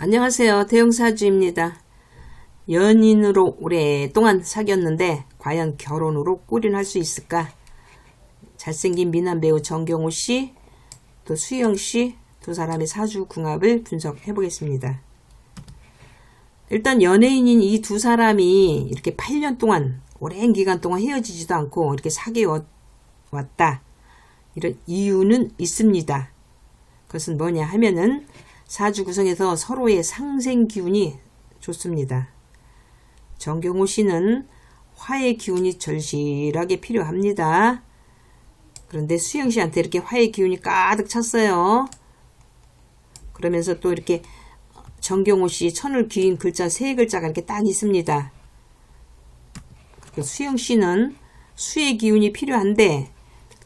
안녕하세요. 대형사주입니다. 연인으로 오랫동안 사귀었는데 과연 결혼으로 꿀인할 수 있을까? 잘생긴 미남 배우 정경호 씨, 또 수영 씨 두 사람의 사주 궁합을 분석해 보겠습니다. 일단 연예인인 이 두 사람이 이렇게 8년 동안 오랜 기간 동안 헤어지지도 않고 이렇게 사귀어 왔다. 이런 이유는 있습니다. 그것은 뭐냐 하면은 사주 구성에서 서로의 상생 기운이 좋습니다. 정경호 씨는 화의 기운이 절실하게 필요합니다. 그런데 수영 씨한테 이렇게 화의 기운이 가득 찼어요. 그러면서 또 이렇게 정경호 씨 천을 귀인 글자 세 글자가 이렇게 딱 있습니다. 수영 씨는 수의 기운이 필요한데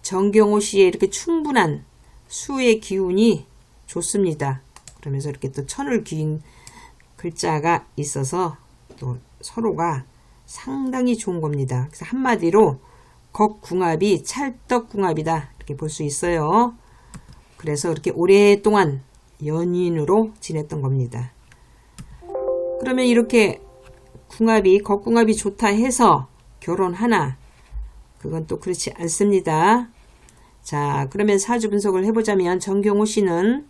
정경호 씨의 이렇게 충분한 수의 기운이 좋습니다. 그러면서 이렇게 또 천을 귀인 글자가 있어서 또 서로가 상당히 좋은 겁니다. 그래서 한마디로 겉궁합이 찰떡궁합이다 이렇게 볼 수 있어요. 그래서 이렇게 오랫동안 연인으로 지냈던 겁니다. 그러면 이렇게 궁합이 겉궁합이 좋다 해서 결혼하나 그건 또 그렇지 않습니다. 자 그러면 사주 분석을 해보자면 정경호 씨는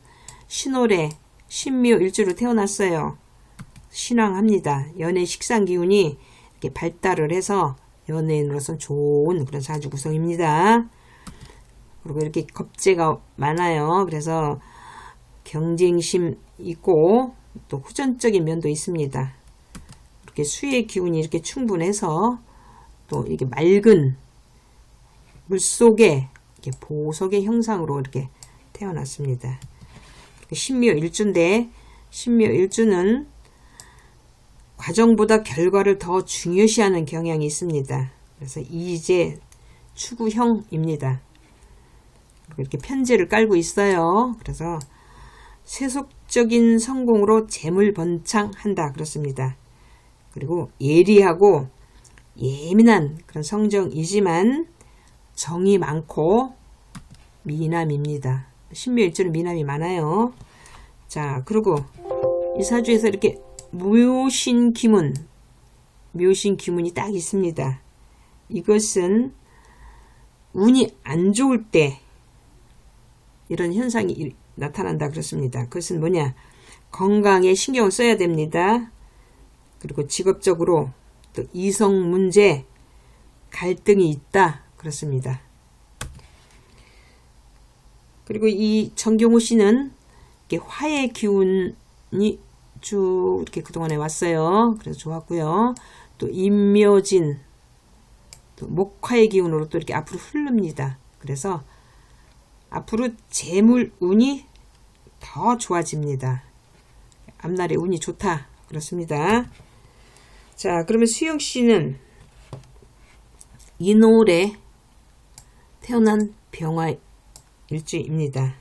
신월에 신묘 일주로 태어났어요. 신앙합니다. 연애 식상 기운이 이렇게 발달을 해서 연예인으로서 좋은 그런 사주 구성입니다. 그리고 이렇게 겁재가 많아요. 그래서 경쟁심 있고 또 후전적인 면도 있습니다. 이렇게 수의 기운이 이렇게 충분해서 또 이게 맑은 물 속에 보석의 형상으로 이렇게 태어났습니다. 신묘 일주인데 신묘 일주는 과정보다 결과를 더 중요시하는 경향이 있습니다. 그래서 이제 추구형입니다. 이렇게 편제를 깔고 있어요. 그래서 세속적인 성공으로 재물 번창한다 그렇습니다. 그리고 예리하고 예민한 그런 성정이지만 정이 많고 미남입니다. 신묘일주는 미남이 많아요. 자, 그리고 이 사주에서 이렇게 묘신 기문, 묘신 기문이 딱 있습니다. 이것은 운이 안 좋을 때 이런 현상이 나타난다 그렇습니다. 그것은 뭐냐? 건강에 신경을 써야 됩니다. 그리고 직업적으로 또 이성 문제, 갈등이 있다 그렇습니다. 그리고 이 정경호 씨는 화의 기운이 쭉 이렇게 그동안에 왔어요. 그래서 좋았고요. 또 임묘진, 또 목화의 기운으로 또 이렇게 앞으로 흐릅니다. 그래서 앞으로 재물 운이 더 좋아집니다. 앞날의 운이 좋다. 그렇습니다. 자, 그러면 수영 씨는 이 노래 태어난 병화 일주입니다.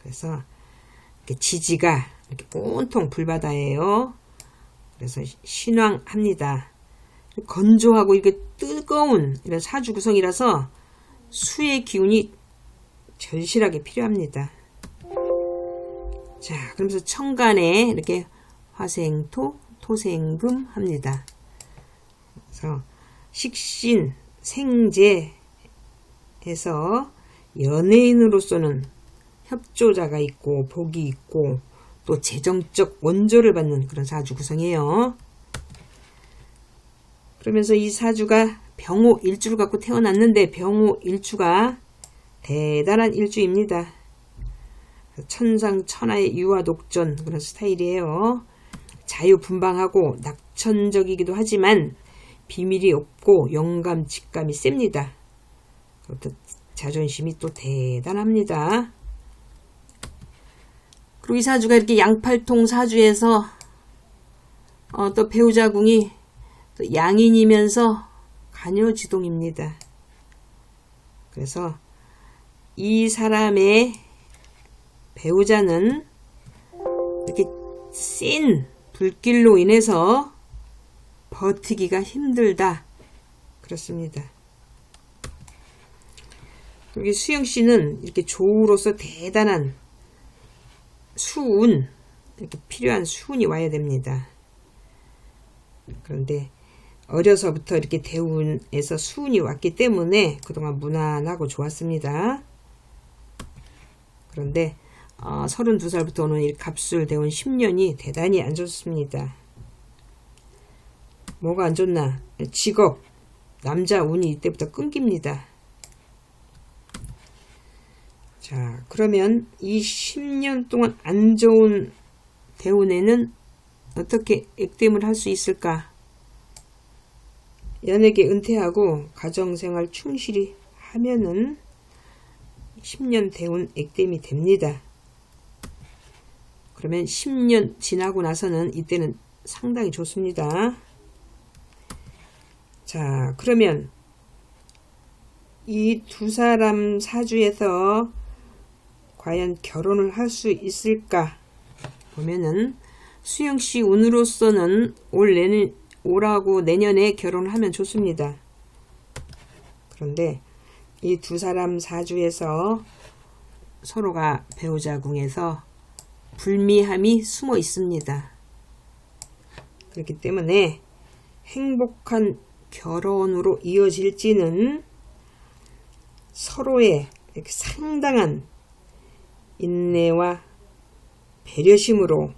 그래서 지지가 이렇게 온통 불바다예요. 그래서 신왕합니다. 건조하고 이게 뜨거운 이런 사주 구성이라서 수의 기운이 절실하게 필요합니다. 자, 그러면서 천간에 이렇게 화생토, 토생금 합니다. 그래서 식신, 생재 해서 연예인으로서는 협조자가 있고 복이 있고 또 재정적 원조를 받는 그런 사주 구성이에요. 그러면서 이 사주가 병호 일주를 갖고 태어났는데 병호 일주가 대단한 일주입니다. 천상천하의 유화 독전 그런 스타일이에요. 자유분방하고 낙천적이기도 하지만 비밀이 없고 영감 직감이 셉니다. 자존심이 또 대단합니다. 그리고 이 사주가 이렇게 양팔통 사주에서 어, 또 배우자궁이 또 양인이면서 간여지동입니다. 그래서 이 사람의 배우자는 이렇게 센 불길로 인해서 버티기가 힘들다. 그렇습니다. 여기 수영 씨는 이렇게 조우로서 대단한 수운, 이렇게 필요한 수운이 와야 됩니다. 그런데 어려서부터 이렇게 대운에서 수운이 왔기 때문에 그동안 무난하고 좋았습니다. 그런데 어, 32살부터는 이 갑술 대운 10년이 대단히 안 좋습니다. 뭐가 안 좋나? 직업, 남자 운이 이때부터 끊깁니다. 자, 그러면 이 10년 동안 안 좋은 대운에는 어떻게 액땜을 할 수 있을까? 연예계 은퇴하고 가정생활 충실히 하면은 10년 대운 액땜이 됩니다. 그러면 10년 지나고 나서는 이때는 상당히 좋습니다. 자, 그러면 이 두 사람 사주에서 과연 결혼을 할 수 있을까? 보면은 수영 씨 운으로서는 올 내년 올하고 내년에 결혼을 하면 좋습니다. 그런데 이 두 사람 사주에서 서로가 배우자 궁에서 불미함이 숨어 있습니다. 그렇기 때문에 행복한 결혼으로 이어질지는 서로의 상당한 인내와 배려심으로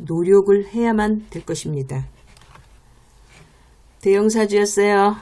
노력을 해야만 될 것입니다. 대형사주였어요.